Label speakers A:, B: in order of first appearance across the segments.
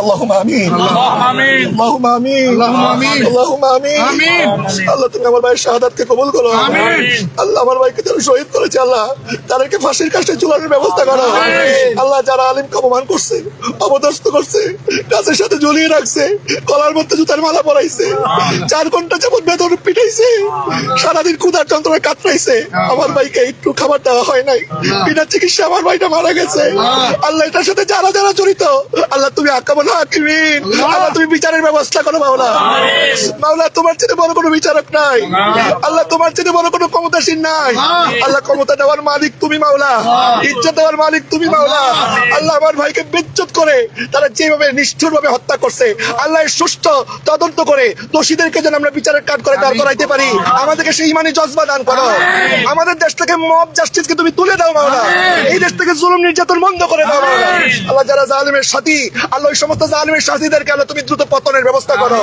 A: اللهم امين
B: اللهم آمين
A: اللهم امين
B: اللهم آمين
A: اللهم امين
B: آمين
A: আল্লাহ তুমি আমার ভাইয়ের শাহাদাতকে কবুল করো
B: আমিন।
A: আল্লাহ আমার ভাইকে যারা শহীদ করেছে আল্লাহ তাদেরকে ফাঁসির কাছে চুলানোর ব্যবস্থা করো
B: আমিন।
A: আল্লাহ যারা আলিমকে অপমান করছে অবদস্ত করছে গাছের সাথে ঝুলিয়ে রাখছে কলার মধ্যে জুতার মালা পরাইছে চার ঘন্টা যেমন বেতন পিটাইছে সারাদিন ক্ষুধার যন্ত্রণায় কাতরাইছে আমার ভাইকে একটু খাবার দেওয়া হয় নাই বিনা চিকিৎসা আমার ভাইটা মারা গেছে আল্লাহ এটার সাথে যারা যারা জড়িত আল্লাহ তুমি আক্রমণ হাকিমিন আল্লাহ তুমি বিচারের ব্যবস্থা করো মাওলা। মাওলা তোমার চেয়ে বড় কোনো বিচারক নাই। আল্লাহ তোমার চেয়ে বড় কোনো ক্ষমতাসীন নাই। আল্লাহ ক্ষমতা দেওয়ার মালিক তুমি মাওলা। ইজ্জত দেওয়ার মালিক তুমি মাওলা। আল্লাহ আমার ভাইকে বেজ্জত করে তারা যেভাবে নিষ্ঠুর ভাবে হত্যা করছে আল্লাহ সুষ্ঠু তদন্ত করে দোষীদেরকে যেন আমরা বিচারের কাঠ করে দাঁড় করাইতে পারি। আমাদেরকে সেই ইমানি জজবা দান করো। আমাদের দেশ থেকে মব জাস্টিসকে তুমি তুলে দাও মাওলা। এই দেশ থেকে জুলুম নির্যাতন বন্ধ করে দাও মাওলা। আল্লাহ যারা জালিমের সাথী আল্লাহ ওই সমস্ত জালিমের সাথীদেরকে আল্লাহ তুমি দ্রুত পতনের ব্যবস্থা করো?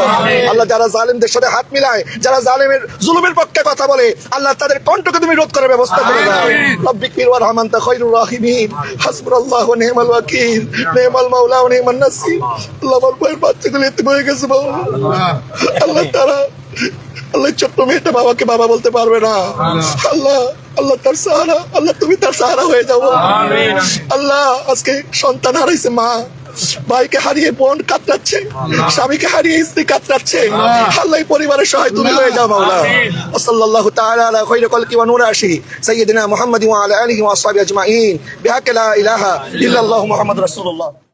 A: আল্লাহ যারা জালিমদের সাথে হাত মিলায় যারা জালিমের জুলুমের পক্ষে কথা বলে আল্লাহ তাদের কণ্ঠকে তুমি রোধ করার ব্যবস্থা করে দাও। রব্বিক ফির ওয়ার খৈরুর রাহিমিন। হাসবুনাল্লাহু ওয়া ওয়াকিল। নি'মাল মাওলা ওয়া নি'মান নাসির। আল্লাহ আমার বাচ্চাগুলো এতে হয়ে গেছে বাবা। আল্লাহ। তারা আল্লাহ ছোট্ট মেয়েটা বাবাকে বাবা বলতে পারবে না। আল্লাহ। আল্লাহ তার সাহারা আল্লাহ তুমি তার সাহারা হয়ে যাব আল্লাহ আজকে সন্তান হারাইছে মা। ভাইকে হারিয়ে বোন কাতরাচ্ছে স্বামীকে হারিয়ে স্ত্রী কাতরাচ্ছে। আল্লাহ। পরিবারের সহায় তুমি হয়ে যাও মাওলা। সাল্লাল্লাহু তাআলা আলা খায়রুল কলকি ওয়া নূরাশি সাইয়্যিদিনা মুহাম্মাদি ওয়া আলা আলিহি ওয়া আসহাবিহি আজমাইন। বিহাকা লা ইলাহা ইল্লাল্লাহু মুহাম্মাদুর রাসূলুল্লাহ।